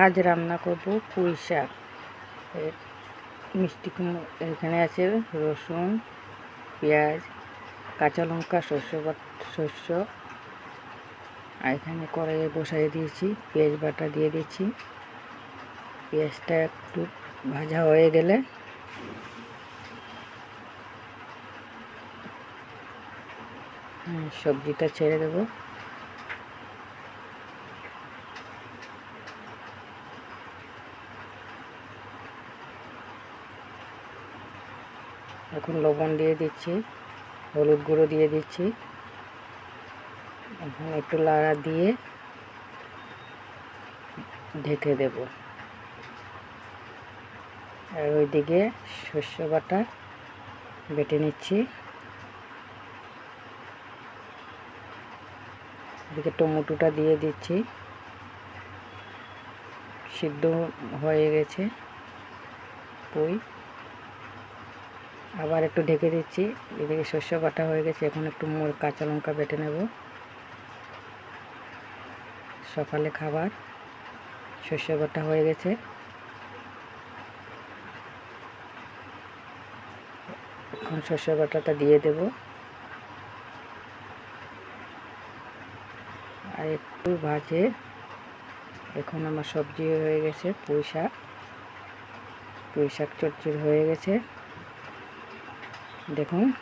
আজ রান্না করব পুঁই শাক। মিষ্টি কুমড়ো এখানে আছে, রসুন, পেঁয়াজ, কাঁচা লঙ্কা শস্য শস্য। আর এখানে কড়াইয়ে বসাই দিয়েছি, পেঁয়াজ বাটা দিয়ে দিচ্ছি পেঁয়াজটা একটু ভাজা হয়ে গেলে সবজিটা ছেড়ে দেবো। এখন লবণ দিয়ে দিচ্ছি, হলুদ গুঁড়ো দিয়ে দিচ্ছি। এখন একটু লাড়া দিয়ে ঢেকে দেব। আর ওইদিকে শস্য বাটা বেটে নিচ্ছি। এদিকে টমেটোটা দিয়ে দিচ্ছি। সিদ্ধ হয়ে গেছে। পুঁই। আবার একটু ঢেকে দিচ্ছি। এদিকে শস্য বাটা হয়ে গেছে, এখন একটু মোর কাঁচা লঙ্কা বেটে নেব। সকালে খাবার শস্য বাটা হয়ে গেছে। এখন শস্য বাটাটা দিয়ে দেব। আর একটু ভাজে, এখন আমার সবজি হয়ে গেছে, পুঁই শাক। পুঁই শাক চচ্চড়ি হয়ে গেছে। देखूँ।